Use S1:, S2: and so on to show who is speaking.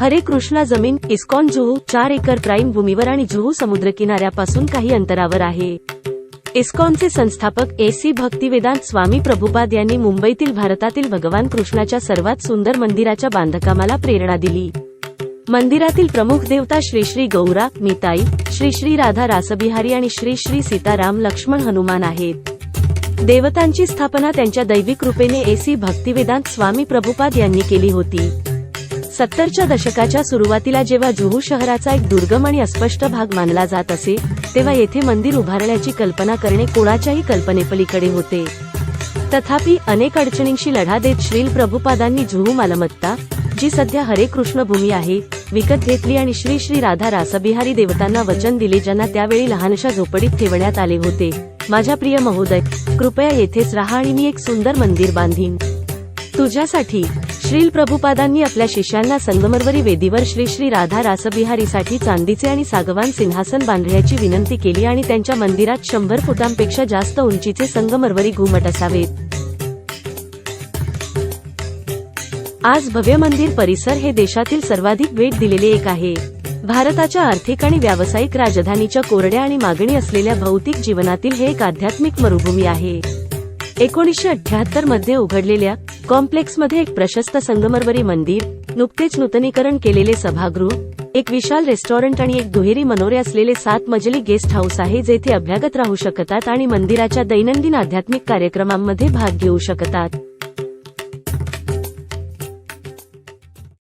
S1: हरे कृष्णा जमीन इस्कॉन जुहू चार एकर प्राईम भूमीवर आणि जुहू समुद्र किनाऱ्यापासून काही अंतरावर आहे. इस्कॉनचे संस्थापक ए सी भक्तिवेदांत स्वामी प्रभुपाद यांनी मुंबईतील भारतातील भगवान कृष्णाच्या सर्वात सुंदर मंदिराच्या बांधकामाला प्रेरणा दिली. मंदिरातील प्रमुख देवता श्री श्री गौरा मिताई श्री श्री राधा रासबिहारी आणि श्री श्री सीताराम लक्ष्मण हनुमान आहेत. देवतांची स्थापना त्यांच्या दैवी कृपेने एसी भक्तिवेदांत स्वामी प्रभुपाद यांनी केली होती. सत्तरच्या दशकाच्या सुरुवातीला जेव्हा जुहू शहराचा एक दुर्गम आणि अस्पष्ट भाग मानला जात असे तेव्हा येथे मंदिर उभारण्याची कल्पना करणे कोणाच्याही कल्पनेपलीकडे होते. तथापि अनेक अडचणींशी लढा देत श्रील प्रभुपादांनी जुहू मालमत्ता जी सध्या हरे कृष्ण भूमी आहे विकत घेतली आणि श्री श्री राधा रासबिहारी देवतांना वचन दिले ज्यांना त्यावेळी लहानशा झोपडीत ठेवण्यात आले होते. माझ्या प्रिय महोदय कृपया येथेच राहा आणि मी एक सुंदर मंदिर बांधीन. तुझ्यासाठी श्रील प्रभुपादांनी आपल्या शिष्यांना संगमरवरी वेदीवर श्री श्री राधा रासबिहारीसाठी चांदीचे आणि सागवान सिंहासन बांधण्याची विनंती केली आणि त्यांच्या मंदिरात शंभर फुटांपेक्षा जास्त उंचीचे संगमरवरी घुमट असावेत. आज भव्य मंदिर परिसर हे देशातील सर्वाधिक भेट दिलेले एक आहे. भारताच्या आर्थिक आणि व्यावसायिक राजधानीच्या कोरड्या आणि मागणी असलेल्या भौतिक जीवनातील हे एक आध्यात्मिक मरुभूमी आहे. एकोणीसशे अठ्याहत्तरमध्ये उघडलेल्या कॉम्प्लेक्समध्ये एक प्रशस्त संगमरवरी मंदिर नुकतेच नूतनीकरण केलेले सभागृह एक विशाल रेस्टॉरंट आणि एक दुहेरी मनोरे असलेले सात मजली गेस्ट हाऊस आहे जेथे अभ्यागत राहू शकतात आणि मंदिराच्या दैनंदिन आध्यात्मिक कार्यक्रमांमध्ये भाग घेऊ शकतात.